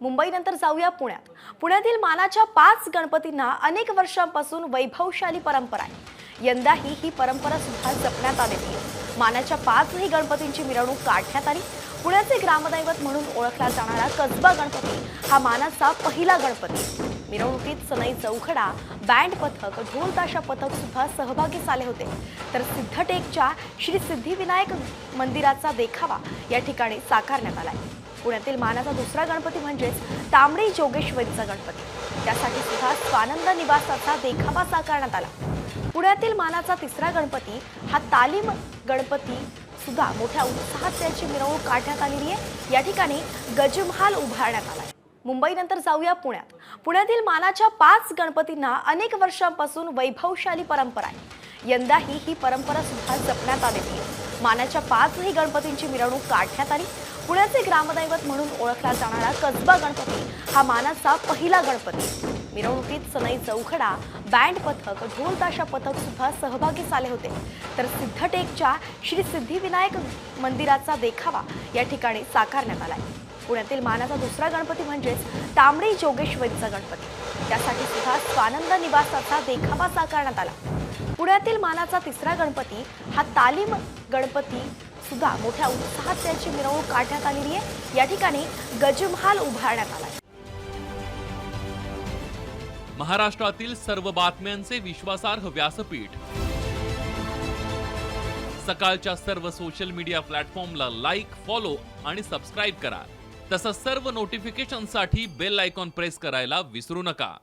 मुंबईनंतर जाऊया पुण्यात. पुण्यातील मानाच्या पाच गणपतींना अनेक वर्षांपासून वैभवशाली परंपरा आहे. यंदाही ही परंपरा सुद्धा जपण्यात आलेली आहे. मानाच्या पाचही गणपतींची मिरवणूक काढण्यात आली. पुण्याचे ग्रामदैवत म्हणून ओळखला जाणारा कसबा गणपती हा मानाचा पहिला गणपती. मिरवणुकीत सनई चौखडा बँड पथक ढोल ताशा पथक सुद्धा सहभागी झाले होते. तर सिद्धटेकच्या श्री सिद्धिविनायक मंदिराचा देखावा या ठिकाणी साकारण्यात आला आहे. पुण्यातील मानाचा दुसरा गणपती म्हणजेच तांबडी जोगेश्वरीचा गणपती. त्यासाठी सुद्धा स्वानंद निवासाचा देखावा साकारण्यात आला. पुण्यातील मानाचा तिसरा गणपती हा तालीम गणपती सुद्धा मोठ्या उत्साहात त्याची मिरवणूक काढण्यात आलेली आहे. या ठिकाणी गजमहाल उभारण्यात आला मुंबईनंतर जाऊया पुण्यात. पुण्यातील मानाच्या पाच गणपतींना अनेक वर्षांपासून वैभवशाली परंपरा आहे. यंदाही ही परंपरा सुद्धा जपण्यात आलेली आहे. मानाच्या पाचही गणपतींची मिरवणूक काढण्यात आली. पुण्याचे ग्रामदैवत म्हणून ओळखला जाणारा कसबा गणपती हा मानाचा पहिला गणपती. मिरवणुकीत सनई चौखडा बँड पथक ढोल ताशा पथक सुद्धा सहभागी झाले होते. तर सिद्धटेकच्या श्री सिद्धिविनायक मंदिराचा देखावा या ठिकाणी साकारण्यात आलाय. पुण्यातील मानाचा दुसरा गणपती म्हणजेच तांबडी जोगेश्वरीचा गणपती. त्यासाठी सुद्धा स्वानंद निवासाचा देखावा साकारण्यात आला. पुण्यातील मानाचा तिसरा गणपती हा तालीम गणपती सुद्धा मोठ्या उत्साहात त्याची मिरवणूक काढण्यात आलेली आहे. या ठिकाणी गजमहाल उभारण्यात आला महाराष्ट्रातील सर्व बातम्यांचे विश्वासार्ह व्यासपीठ. सकाळच्या सर्व सोशल मीडिया प्लॅटफॉर्मला लाईक फॉलो आणि सबस्क्राईब करा. तसंच सर्व नोटिफिकेशनसाठी बेल आयकॉन प्रेस करायला विसरू नका.